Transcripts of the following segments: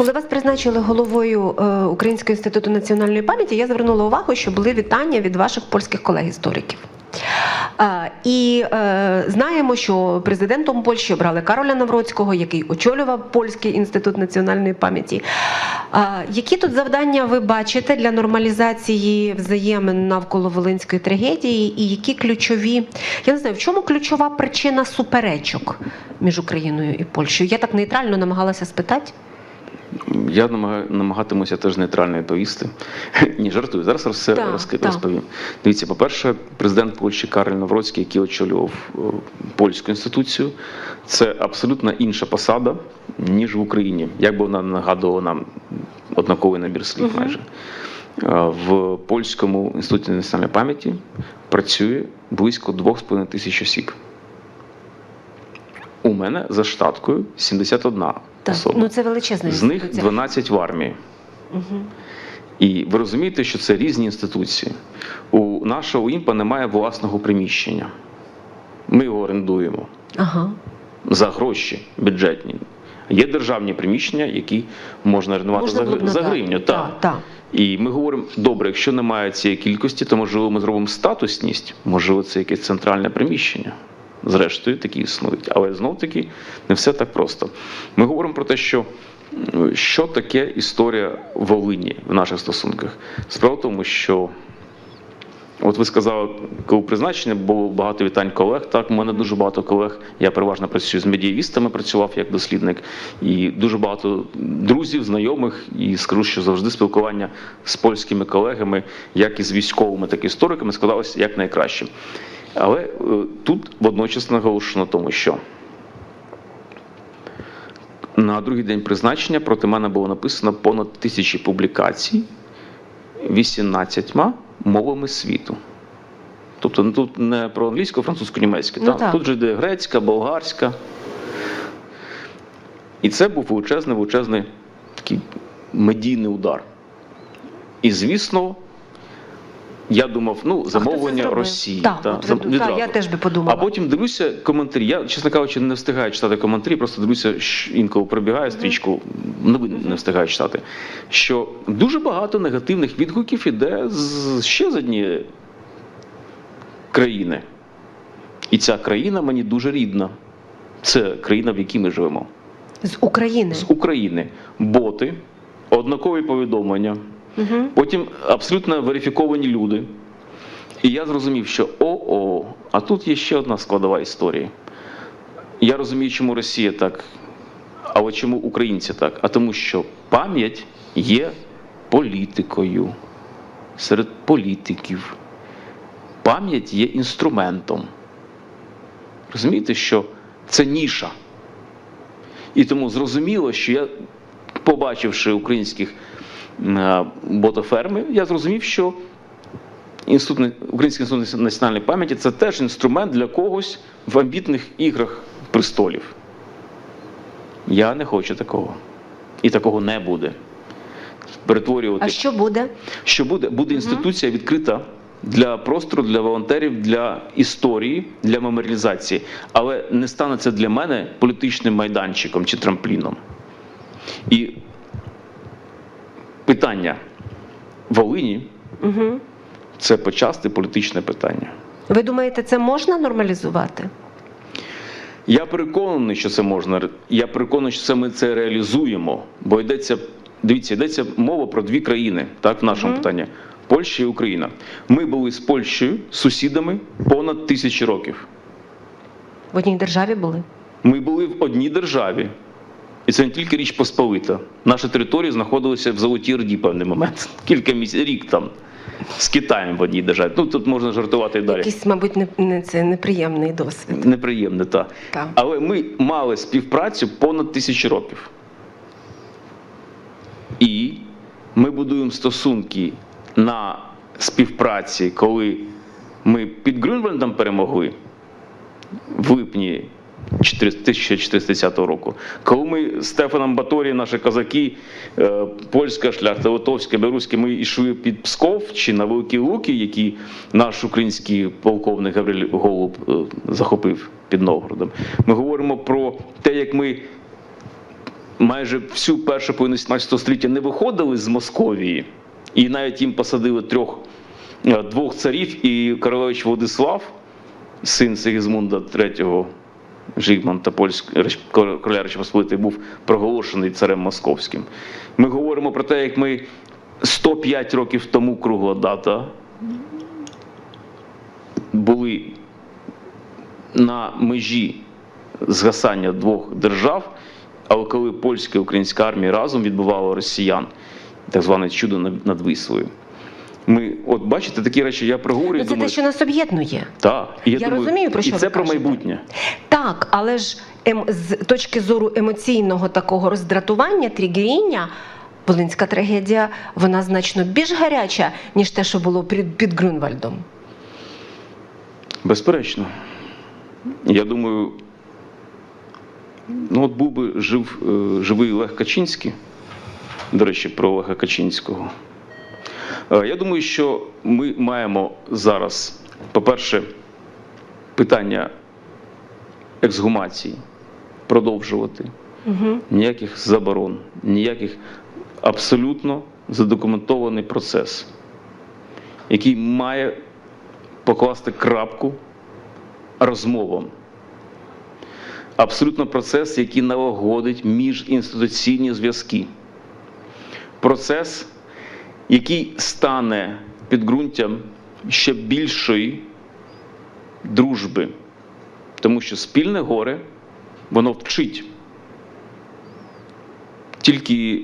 Коли вас призначили головою е, Українського інституту національної пам'яті, я звернула увагу, що були вітання від ваших польських колег-істориків. Е, І е, знаємо, що президентом Польщі обрали Кароля Навроцького, який очолював Польський інститут національної пам'яті. Які тут завдання ви бачите для нормалізації взаємин навколо Волинської трагедії, і які ключові, я не знаю, в чому ключова причина суперечок між Україною і Польщею? Я так нейтрально намагалася спитати. Я намагатимуся теж нейтрально відповісти. Ні, жартую. Зараз все так. розповім. Дивіться, по-перше, президент Польщі Кароль Навроцький, який очолював е, польську інституцію, це абсолютно інша посада, ніж в Україні. Як би вона нагадувала нам однаковий набір слів майже. Е, В польському інституті національної пам'яті працює близько 2,5 тисяч осіб. У мене за штаткою 71 Так, ну це величезна З них 12 в армії. І ви розумієте, що це різні інституції. У нашого імпа немає власного приміщення. Ми його орендуємо Ага. за гроші бюджетні. Є державні приміщення, які можна орендувати Можна за, за гривню. Так, Так. так. І ми говоримо: добре, якщо немає цієї кількості, то можливо ми зробимо статусність, можливо, це якесь центральне приміщення. Зрештою, такі існують. Але знов таки не все так просто. Ми говоримо про те, що що таке історія Волині в наших стосунках. Справа в тому, що От ви сказали, коли призначення було багато вітань колег. Так, у мене дуже багато колег. Я переважно працюю з медієвістами, працював як дослідник, і дуже багато друзів, знайомих. І скажу, що завжди спілкування з польськими колегами, як і з військовими, так і істориками, складалося як найкраще. Але е, тут водночас наголошено тому, що на другий день призначення проти мене було написано понад тисячі публікацій 18 мовами світу. Тобто ну, тут не про англійську, французьку, німецьку. Ну, так. тут же йде грецька, болгарська. І це був величезний, величезний такий медійний удар. І, звісно, я думав, ну, замовлення? Росії. Так, та, от так, відразу. я теж би подумала. А потім дивлюся коментарі. Я, чесно кажучи, не встигаю читати коментарі, просто дивлюся, інколи пробігає стрічку, новин не встигаю читати. Що дуже багато негативних відгуків іде з ще з однієї країни. І ця країна мені дуже рідна. Це країна, в якій ми живемо. З України. З України. Боти, однакові повідомлення, Угу. Потім абсолютно верифіковані люди. І я зрозумів, що о-о, а тут є ще одна складова історії. Я розумію, чому Росія так, але чому українці так? А тому, що пам'ять є політикою серед політиків. Пам'ять є інструментом. Розумієте, що це ніша. І тому зрозуміло, що я, побачивши українських ботоферми, я зрозумів, що інститут, Український інститут національної пам'яті це теж інструмент для когось в амбітних іграх престолів. Я не хочу такого. І такого не буде. Перетворювати А що буде? що буде? Буде інституція відкрита для простору, для волонтерів, для історії, для меморіалізації. Але не стане це для мене політичним майданчиком чи трампліном. І питання Волині Угу. це почасти політичне питання. Ви думаєте, це можна нормалізувати? Я переконаний, що це можна. Я переконаний, що це ми це реалізуємо, бо йдеться. Дивіться, йдеться мова про дві країни, так, в нашому питанні Польща і Україна. Ми були з Польщею сусідами понад тисячі років. В одній державі були. Ми були в одній державі. І це не тільки річ Посполита. Наші території знаходилися в Золотій Орді певний момент. Кілька місяців, рік там. З Китаєм в одній державі. Ну тут можна жартувати і далі. Якийсь, мабуть, не, не це неприємний досвід. Неприємне, так. Так. Але ми мали співпрацю понад тисячі років. І ми будуємо стосунки на співпраці, коли ми під Грюнвальдом перемогли в липні 1410 року, коли ми з Стефаном Баторі, наші козаки, е, польська шляхта, литовська, білоруська, ми йшли під Псков чи на Великі Луки, які наш український полковник Гавриль Голуб е, захопив під Новгородом. Ми говоримо про те, як ми майже всю першу половину 17 століття не виходили з Московії, і навіть їм посадили трьох е, двох царів, і королевич Владислав, син Сигізмунда III Жигмонта Польського короля Речі Посполитої, був проголошений царем московським. Ми говоримо про те, як ми 105 років тому кругла дата були на межі згасання двох держав, але коли польська і українська армія разом відбивала росіян, так зване чудо над Вислою. Ми, от бачите, такі речі я проговорюю. Ну, це думаю, те, що нас об'єднує. так, і я, Я думаю, розумію, про що і це ви про кажете. майбутнє. Так, але ж ем, з точки зору емоційного такого роздратування, тригеріння, Волинська трагедія вона значно більш гаряча, ніж те, що було під, під Грюнвальдом. Безперечно. Я думаю, ну от був би жив, е, живий Лех Качинський, до речі, про Леха Качинського. Е, Я думаю, що ми маємо зараз, по-перше, питання ексгумації продовжувати. Угу. Ніяких заборон, ніяких абсолютно задокументований процес, який має покласти крапку розмовам. Абсолютно процес, який налагодить міжінституційні зв'язки. Процес, який стане підґрунтям ще більшої дружби, тому що спільне горе воно вчить тільки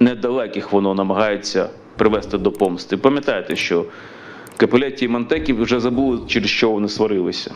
недалеких воно намагається привести до помсти. Пам'ятаєте, що Капелетті і Монтеків вже забули, через що вони сварилися.